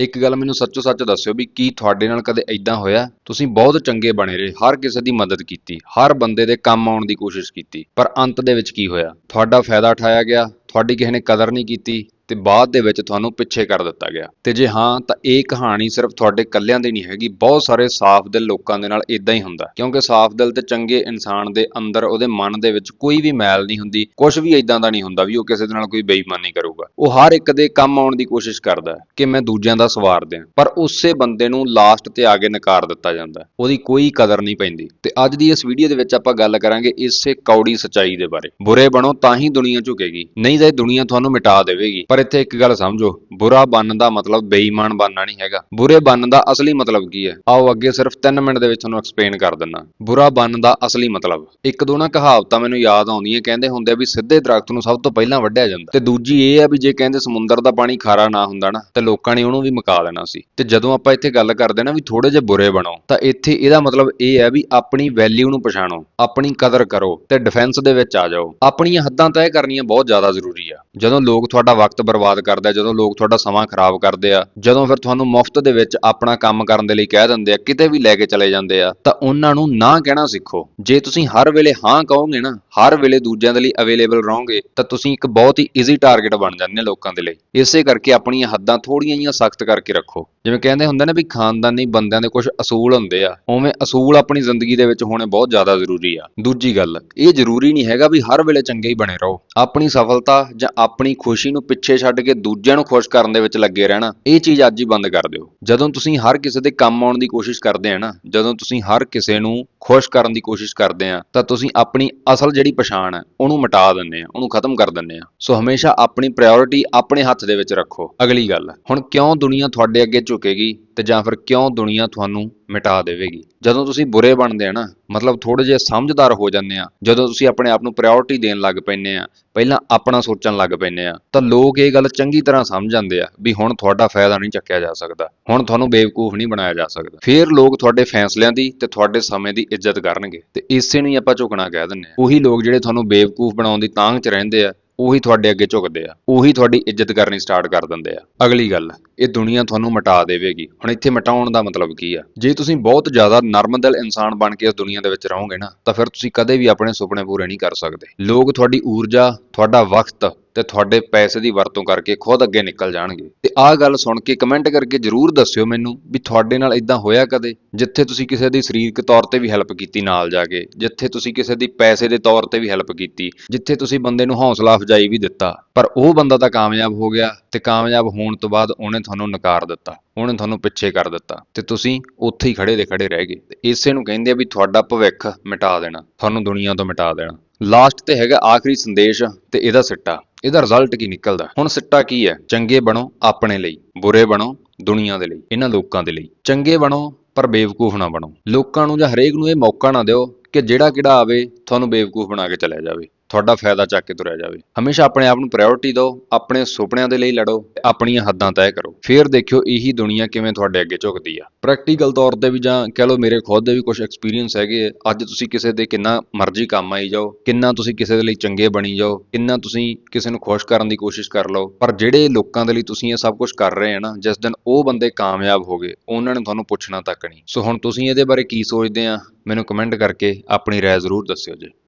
ਇੱਕ ਗੱਲ ਮੈਨੂੰ ਸੱਚੋ ਸੱਚ ਦੱਸਿਓ ਵੀ ਕੀ ਤੁਹਾਡੇ ਨਾਲ ਕਦੇ ਐਦਾਂ ਹੋਇਆ? ਤੁਸੀਂ ਬਹੁਤ ਚੰਗੇ ਬਣੇ ਰਹੇ, ਹਰ ਕਿਸੇ ਦੀ ਮਦਦ ਕੀਤੀ, ਹਰ ਬੰਦੇ ਦੇ ਕੰਮ ਆਉਣ ਦੀ ਕੋਸ਼ਿਸ਼ ਕੀਤੀ, ਪਰ ਅੰਤ ਦੇ ਵਿੱਚ ਕੀ ਹੋਇਆ? ਤੁਹਾਡਾ ਫਾਇਦਾ ਉਠਾਇਆ ਗਿਆ, ਤੁਹਾਡੀ ਕਿਸੇ ਨੇ ਕਦਰ ਨਹੀਂ ਕੀਤੀ ਤੇ ਬਾਅਦ ਦੇ ਵਿੱਚ ਤੁਹਾਨੂੰ ਪਿੱਛੇ ਕਰ ਦਿੱਤਾ ਗਿਆ। ਤੇ ਜੇ ਹਾਂ, ਤਾਂ ਇਹ ਕਹਾਣੀ ਸਿਰਫ ਤੁਹਾਡੇ ਇਕੱਲਿਆਂ ਦੀ ਨਹੀਂ ਹੈਗੀ, ਬਹੁਤ ਸਾਰੇ ਸਾਫ਼ ਦਿਲ ਲੋਕਾਂ ਦੇ ਨਾਲ ਇਦਾਂ ਹੀ ਹੁੰਦਾ। ਕਿਉਂਕਿ ਸਾਫ਼ ਦਿਲ ਤੇ ਚੰਗੇ ਇਨਸਾਨ ਦੇ ਅੰਦਰ ਉਹਦੇ ਮਨ ਦੇ ਵਿੱਚ ਕੋਈ ਵੀ ਮੈਲ ਨਹੀਂ ਹੁੰਦੀ ਕੁਝ ਵੀ ਇਦਾਂ ਦਾ ਨਹੀਂ ਹੁੰਦਾ ਵੀ ਉਹ ਕਿਸੇ ਦੇ ਨਾਲ ਕੋਈ ਬੇਈਮਾਨੀ ਕਰੂਗਾ। ਉਹ ਹਰ ਇੱਕ ਦੇ ਕੰਮ ਆਉਣ ਦੀ ਕੋਸ਼ਿਸ਼ ਕਰਦਾ ਕਿ ਮੈਂ ਦੂਜਿਆਂ ਦਾ ਸਵਾਰ ਦਿਆਂ। ਪਰ ਉਸੇ ਬੰਦੇ ਨੂੰ ਲਾਸਟ ਤੇ ਆ ਕੇ ਨਕਾਰ ਦਿੱਤਾ ਜਾਂਦਾ ਉਹਦੀ ਕੋਈ ਕਦਰ ਨਹੀਂ ਪੈਂਦੀ। ਤੇ ਅੱਜ ਦੀ ਇਸ ਵੀਡੀਓ ਦੇ ਵਿੱਚ ਆਪਾਂ ਗੱਲ ਕਰਾਂਗੇ ਇਸੇ ਕੌੜੀ ਸਚਾਈ ਦੇ ਬਾਰੇ। ਬੁਰੇ ਬਣੋ ਤਾਂ ਹੀ ਦੁਨੀਆ ਝੁਕੇਗੀ, ਨਹੀਂ ਤਾਂ ਇਹ ਦੁਨੀਆ ਤੁਹਾਨੂੰ ਮਿਟਾ ਦੇਵੇਗੀ। ਪਰ ਇੱਥੇ ਇੱਕ ਗੱਲ ਸਮਝੋ, ਬੁਰਾ ਬਣਨ ਦਾ ਮਤਲਬ ਬੇਈਮਾਨ ਬਣਨਾ ਨਹੀਂ ਹੈਗਾ। ਬੁਰੇ ਬਣਨ ਦਾ ਅਸਲੀ ਮਤਲਬ ਕੀ ਹੈ? ਆਓ ਅੱਗੇ ਸਿਰਫ 3 ਮਿੰਟ ਦੇ ਵਿੱਚ ਤੁਹਾਨੂੰ ਐਕਸਪਲੇਨ ਕਰ ਦਿੰਨਾ। ਬੁਰਾ ਬਣਨ ਦਾ ਅਸਲੀ ਮਤਲਬ। ਇੱਕ ਦੋ ਨਾ ਕਹਾਵਤਾਂ ਮੈਨੂੰ ਯਾਦ ਆਉਂਦੀਆਂ, ਕਹਿੰਦੇ ਹੁੰਦੇ ਆ ਵੀ ਸਿੱਧੇ ਦਰਖਤ ਨੂੰ ਸਭ ਤੋਂ ਪਹਿਲਾਂ ਵੱਢਿਆ ਜਾਂਦਾ। ਤੇ ਦੂਜੀ ਇਹ ਆ ਵੀ ਜੇ ਕਹਿੰਦੇ ਸਮੁੰਦਰ ਦਾ ਪਾਣੀ ਖਾਰਾ ਨਾ ਹੁੰਦਾ ਨਾ, ਤੇ ਲੋਕਾਂ ਨੇ ਉਹਨੂੰ ਵੀ ਮੁਕਾ ਦੇਣਾ ਸੀ। ਤੇ ਜਦੋਂ ਆਪਾਂ ਇੱਥੇ ਗੱਲ ਕਰਦੇ ਨਾ ਵੀ ਥੋੜੇ ਜਿਹੇ ਬੁਰੇ ਬਣੋ, ਤਾਂ ਇੱਥੇ ਇਹਦਾ ਮਤਲਬ ਇਹ ਹੈ ਵੀ ਆਪਣੀ ਵੈਲਿਊ ਨੂੰ ਪਛਾਣੋ, ਆਪਣੀ ਕਦਰ ਕਰੋ ਤੇ ਡਿਫੈਂਸ ਦੇ ਵਿੱਚ ਆ ਜਾਓ। ਆਪਣੀਆਂ ਹੱਦਾਂ ਤੈਅ ਕਰਨੀਆਂ ਬਹੁਤ ਜ਼ਿਆਦਾ ਜ਼ਰੂਰੀ ਆ। ਜਦੋਂ ਲੋਕ ਤੁਹਾਡਾ ਵਕਤ ਬਰਬਾਦ ਕਰਦੇ ਆ, ਜਦੋਂ ਲੋਕ ਤੁਹਾਡਾ ਸਮਾਂ ਖਰਾਬ ਕਰਦੇ ਆ, ਜਦੋਂ ਫਿਰ ਤੁਹਾਨੂੰ ਮੁਫਤ ਦੇ ਵਿੱਚ ਆਪਣਾ ਕੰਮ ਕਰਨ ਦੇ ਲਈ ਕਹਿ ਦਿੰਦੇ ਆ, ਕਿਤੇ ਵੀ ਲੈ ਕੇ ਚਲੇ ਜਾਂਦੇ ਆ, ਤਾਂ ਉਹਨਾਂ ਨੂੰ ਨਾ ਕਹਿਣਾ ਸਿੱਖੋ। ਜੇ ਤੁਸੀਂ ਹਰ ਵੇਲੇ ਹਾਂ ਕਹੋਗੇ ਨਾ, ਹਰ ਵੇਲੇ ਦੂਜਿਆਂ ਦੇ ਲਈ ਅਵੇਲੇਬਲ ਰਹੋਗੇ, ਤਾਂ ਤੁਸੀਂ ਇੱਕ ਬਹੁਤ ਹੀ ਈਜ਼ੀ ਟਾਰਗੇਟ ਬਣ ਜਾਂਦੇ ਲੋਕਾਂ ਦੇ ਲਈ। ਇਸੇ ਕਰਕੇ ਆਪਣੀਆਂ ਹੱਦਾਂ ਥੋੜੀਆਂ ਜਿਹੀਆਂ ਸਖਤ ਕਰਕੇ ਰੱਖੋ। ਜਿਵੇਂ ਕਹਿੰਦੇ ਹੁੰਦੇ ਨੇ ਵੀ ਖਾਨਦਾਨੀ ਬੰਦਿਆਂ ਦੇ ਕੁਝ ਅਸੂਲ ਹੁੰਦੇ ਆ, ਉਵੇਂ ਅਸੂਲ ਆਪਣੀ ਜ਼ਿੰਦਗੀ ਦੇ ਵਿੱਚ ਹੋਣੇ ਬਹੁਤ ਜ਼ਿਆਦਾ ਜ਼ਰੂਰੀ ਆ। ਦੂਜੀ ਗੱਲ, ਇਹ ਜ਼ਰੂਰੀ ਨਹੀਂ ਹੈਗਾ ਵੀ ਹਰ ਵੇਲੇ ਚੰਗੇ ਹੀ ਬਣੇ ਰਹੋ। ਆਪਣੀ ਸਫਲਤਾ ਜਾਂ ਆਪਣੀ ਖੁਸ਼ੀ ਨੂੰ ਪਿੱਛੇ ਛੱਡ ਕੇ ਦੂਜਿਆਂ ਨੂੰ ਖੁਸ਼ ਕਰਨ ਦੇ ਵਿੱਚ ਲੱਗੇ ਰਹਿਣਾ, ਇਹ ਚੀਜ਼ ਅੱਜ ਹੀ ਬੰਦ ਕਰ ਦਿਓ। ਜਦੋਂ ਤੁਸੀਂ ਹਰ ਕਿਸੇ ਦੇ ਕੰਮ ਆਉਣ ਦੀ ਕੋਸ਼ਿਸ਼ ਕਰਦੇ ਆ ਨਾ, ਜਦੋਂ ਤੁਸੀਂ ਹਰ ਕਿਸੇ ਨੂੰ ਖੁਸ਼ ਕਰਨ ਦੀ ਕੋਸ਼ਿਸ਼ ਕਰਦੇ ਆ, ਤਾਂ ਤੁਸੀਂ ਆਪਣੀ ਅਸਲ ਜਿਹੜੀ ਪਛਾਣ ਹੈ ਉਹਨੂੰ ਮਿਟਾ ਦਿੰਦੇ ਆ, ਉਹਨੂੰ ਖਤਮ ਕਰ ਦਿੰਦੇ ਆ। ਸੋ ਹਮੇਸ਼ਾ ਆਪਣੀ ਪ੍ਰਾਇੋਰਟੀ ਆਪਣੇ ਹੱਥ ਦੇ ਵਿੱਚ ਰੱਖੋ। ਅਗਲੀ ਗੱਲ, ਹੁਣ ਕਿਉਂ ਦੁਨੀਆ ਤੁਹਾਡੇ ਅੱਗੇ ਝੁਕੇਗੀ ਤੇ ਜਾਂ ਫਿਰ ਕਿਉਂ ਦੁਨੀਆ ਤੁਹਾਨੂੰ ਮਿਟਾ ਦੇਵੇਗੀ। ਜਦੋਂ ਤੁਸੀਂ ਬੁਰੇ ਬਣਦੇ ਆ ਨਾ, ਮਤਲਬ ਥੋੜੇ ਜਿਹਾ ਸਮਝਦਾਰ ਹੋ ਜਾਂਦੇ ਆ, ਜਦੋਂ ਤੁਸੀਂ ਆਪਣੇ ਆਪ ਨੂੰ ਪ੍ਰਾਇੋਰਟੀ ਦੇਣ ਲੱਗ ਪੈਂਦੇ ਆ, ਪਹਿਲਾਂ ਆਪਣਾ ਸੋਚਣ ਲੱਗ ਪੈਂਦੇ ਆ, ਤਾਂ ਲੋਕ ਇਹ ਗੱਲ ਚੰਗੀ ਤਰ੍ਹਾਂ ਸਮਝ ਜਾਂਦੇ ਆ ਵੀ ਹੁਣ ਤੁਹਾਡਾ ਫਾਇਦਾ ਨਹੀਂ ਚੱਕਿਆ ਜਾ ਸਕਦਾ, ਹੁਣ ਤੁਹਾਨੂੰ ਬੇਵਕੂਫ ਨਹੀਂ ਬਣਾਇਆ ਜਾ ਸਕਦਾ। ਫਿਰ ਲੋਕ ਤੁਹਾਡੇ ਫੈਸਲਿਆਂ ਦੀ ਤੇ ਤੁਹਾਡੇ ਸਮੇਂ ਦੀ ਇੱਜ਼ਤ ਕਰਨਗੇ ਤੇ ਇਸੇ ਨੂੰ ਆਪਾਂ ਝੁਕਣਾ ਕਹਿ ਦਿੰਦੇ ਆ। ਉਹੀ ਲੋਕ ਜਿਹੜੇ ਤੁਹਾਨੂੰ ਬੇਵਕੂਫ ਬਣਾਉਣ ਦੀ ਤਾਂਘ 'ਚ ਰਹਿੰਦੇ ਆ ਉਹੀ ਤੁਹਾਡੇ ਅੱਗੇ ਝੁਕਦੇ ਆ, ਉਹੀ ਤੁਹਾਡੀ ਇੱਜ਼ਤ ਕਰਨੀ ਸਟਾਰਟ ਕਰ ਦਿੰਦੇ ਆ। ਅਗਲੀ ਗੱਲ, ਇਹ ਦੁਨੀਆ ਤੁਹਾਨੂੰ ਮਿਟਾ ਦੇਵੇਗੀ। ਹੁਣ ਇੱਥੇ ਮਿਟਾਉਣ ਦਾ ਮਤਲਬ ਕੀ ਆ? ਜੇ ਤੁਸੀਂ ਬਹੁਤ ਜ਼ਿਆਦਾ ਨਰਮਦਿਲ ਇਨਸਾਨ ਬਣ ਕੇ ਇਸ ਦੁਨੀਆ ਦੇ ਵਿੱਚ ਰਹੋਗੇ ਨਾ, ਤਾਂ ਫਿਰ ਤੁਸੀਂ ਕਦੇ ਵੀ ਆਪਣੇ ਸੁਪਨੇ ਪੂਰੇ ਨਹੀਂ ਕਰ ਸਕਦੇ। ਲੋਕ ਤੁਹਾਡੀ ਊਰਜਾ, ਤੁਹਾਡਾ ਵਕਤ ਤੇ ਤੁਹਾਡੇ ਪੈਸੇ ਦੀ ਵਰਤੋਂ ਕਰਕੇ ਖੁਦ ਅੱਗੇ ਨਿਕਲ ਜਾਣਗੇ। ਤੇ ਆਹ ਗੱਲ ਸੁਣ ਕੇ ਕਮੈਂਟ ਕਰਕੇ ਜਰੂਰ ਦੱਸਿਓ ਮੈਨੂੰ ਵੀ ਤੁਹਾਡੇ ਨਾਲ ਇਦਾਂ ਹੋਇਆ ਕਦੇ, ਜਿੱਥੇ ਤੁਸੀਂ ਕਿਸੇ ਦੀ ਸਰੀਰਕ ਤੌਰ ਤੇ ਵੀ ਹੈਲਪ ਕੀਤੀ ਨਾਲ ਜਾ ਕੇ, ਜਿੱਥੇ ਤੁਸੀਂ ਕਿਸੇ ਦੀ ਪੈਸੇ ਦੇ ਤੌਰ ਤੇ ਵੀ ਹੈਲਪ ਕੀਤੀ, ਜਿੱਥੇ ਤੁਸੀਂ ਬੰਦੇ ਨੂੰ ਹੌਸਲਾ ਅਫਜਾਈ ਵੀ ਦਿੱਤਾ। ਪਰ ਉਹ ਬੰਦਾ ਤਾਂ ਕਾਮਯਾਬ ਹੋ ਗਿਆ। ਤੇ ਕਾਮਯਾਬ ਹੋਣ ਤੋਂ ਬਾਅਦ ਉਹਨੇ ਤੁਹਾਨੂੰ ਨਕਾਰ ਦਿੱਤਾ, ਉਹਨੇ ਤੁਹਾਨੂੰ ਪਿੱਛੇ ਕਰ ਦਿੱਤਾ ਤੇ ਤੁਸੀਂ ਉੱਥੇ ਹੀ ਖੜੇ ਦੇ ਖੜੇ ਰਹਿ ਗਏ। ਇਸੇ ਨੂੰ ਕਹਿੰਦੇ ਆ ਵੀ ਤੁਹਾਡਾ ਭਵਿੱਖ ਮਿਟਾ ਦੇਣਾ, ਤੁਹਾਨੂੰ ਦੁਨੀਆ ਤੋਂ ਮਿਟਾ ਦੇਣਾ। ਲਾਸਟ ਤੇ ਹੈਗਾ ਆਖਰੀ ਸੰਦੇਸ਼ ਤੇ ਇਹਦਾ ਸਿੱਟਾ। ਇਹਦਾ ਰਿਜ਼ਲਟ ਕੀ ਨਿਕਲਦਾ? ਹੁਣ ਸਿੱਟਾ ਕੀ ਹੈ? ਚੰਗੇ ਬਣੋ ਆਪਣੇ ਲਈ, ਬੁਰੇ ਬਣੋ ਦੁਨੀਆ ਦੇ ਲਈ, ਇਹਨਾਂ ਲੋਕਾਂ ਦੇ ਲਈ। ਚੰਗੇ ਬਣੋ ਪਰ ਬੇਵਕੂਫ ਨਾ ਬਣੋ। ਲੋਕਾਂ ਨੂੰ ਜਾਂ ਹਰੇਕ ਨੂੰ ਇਹ ਮੌਕਾ ਨਾ ਦਿਓ ਕਿ ਜਿਹੜਾ ਕਿਹੜਾ ਆਵੇ, ਤੁਹਾਨੂੰ ਬੇਵਕੂਫ ਬਣਾ ਕੇ ਚਲਿਆ ਜਾਵੇ। ਤੁਹਾਡਾ ਫਾਇਦਾ ਚੱਕ ਕੇ ਤੁਰਿਆ ਜਾਵੇ। ਹਮੇਸ਼ਾ ਆਪਣੇ ਆਪ ਨੂੰ ਪ੍ਰਾਇੋਰਟੀ ਦਿਓ, ਆਪਣੇ ਸੁਪਨਿਆਂ ਦੇ ਲਈ ਲੜੋ ਤੇ ਆਪਣੀਆਂ ਹੱਦਾਂ ਤੈਅ ਕਰੋ। ਫਿਰ ਦੇਖਿਓ ਇਹੀ ਦੁਨੀਆ ਕਿਵੇਂ ਤੁਹਾਡੇ ਅੱਗੇ ਝੁਕਦੀ ਆ। ਪ੍ਰੈਕਟੀਕਲ ਤੌਰ ਤੇ ਵੀ ਜਾਂ ਕਹਿ ਲਓ ਮੇਰੇ ਖੁਦ ਦੇ ਵੀ ਕੁਝ ਐਕਸਪੀਰੀਅੰਸ ਹੈਗੇ ਆ। ਅੱਜ ਤੁਸੀਂ ਕਿਸੇ ਦੇ ਕਿੰਨਾ ਮਰਜ਼ੀ ਕੰਮ ਆਈ ਜਾਓ, ਕਿੰਨਾ ਤੁਸੀਂ ਕਿਸੇ ਦੇ ਲਈ ਚੰਗੇ ਬਣੀ ਜਾਓ, ਕਿੰਨਾ ਤੁਸੀਂ ਕਿਸੇ ਨੂੰ ਖੁਸ਼ ਕਰਨ ਦੀ ਕੋਸ਼ਿਸ਼ ਕਰ ਲਓ। ਪਰ ਜਿਹੜੇ ਲੋਕਾਂ ਦੇ ਲਈ ਤੁਸੀਂ ਇਹ ਸਭ ਕੁਝ ਕਰ ਰਹੇ ਆ ਨਾ, ਜਿਸ ਦਿਨ ਉਹ ਬੰਦੇ ਕਾਮਯਾਬ ਹੋ ਗਏ, ਉਹਨਾਂ ਨੇ ਤੁਹਾਨੂੰ ਪੁੱਛਣਾ ਤੱਕ ਨਹੀਂ। ਸੋ ਹੁਣ ਤੁਸੀਂ ਇਹਦੇ ਬਾਰੇ ਕੀ ਸੋਚਦੇ ਆ, ਮੈਨੂੰ ਕਮੈਂਟ ਕਰਕੇ ਆਪਣੀ ਰਾਏ ਜ਼ਰੂਰ ਦੱਸਿਓ ਜੀ।